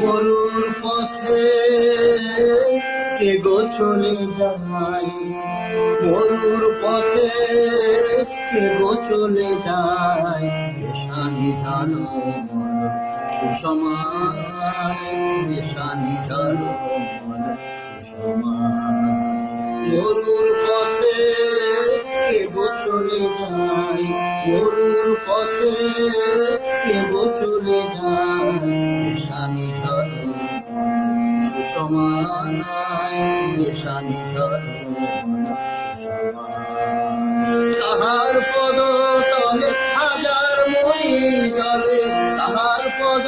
মরুর পথে কে গো চলে যায়? মরুর পথে কে গো চলে যায়? পেশানি ঝালো মন সুষমায় পেশানি ঝালো মন সুষমায় মরুর পথে কে গো চলে যায়? মরুর পথে কে গো চলে যায়? ঝালো সুষমায় তাহার পদ তলে হাজার মণি জলে, তাহার পদ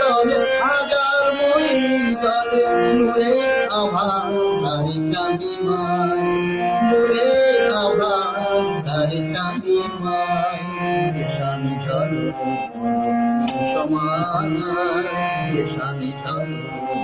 তলে হাজার মণি জলে। নুরে আভার ধারে চাঁদি মায়, নুরে আভার ধারে চাঁদি মায়। সুষমায় পেশানি ঝলো সুষমায়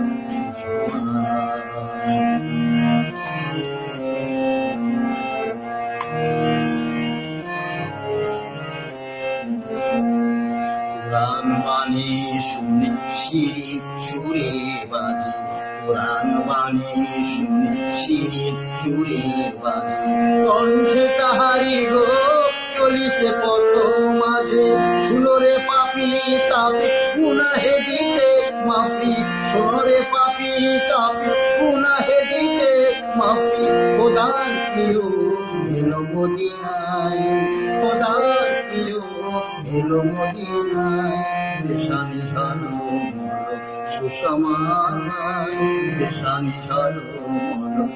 কোরআন বাণী শুনে শিরি সুরে বাজে। কোরআন বাণী শুনে শিরি সুরে বাজে। কণ্ঠে তাহারি গো চলিতে পথ মাঝে। সুলরে পাপি, তাপে গুনাহে দিতে মাফি। সোনরে পাপি, তাপে গুনাহে দিতে মাফি। খোদার প্রিয় এলো মদিনায় খোদার এলো মদিনায়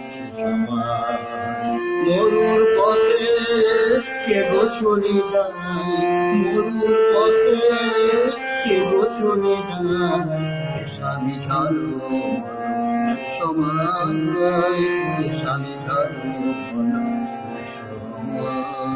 সুষমায় মরুর পথে কে গো চলে যায়, মরুর পথে কে গো চলে যায়। ঝালো মলো সুষমায় সুষমায়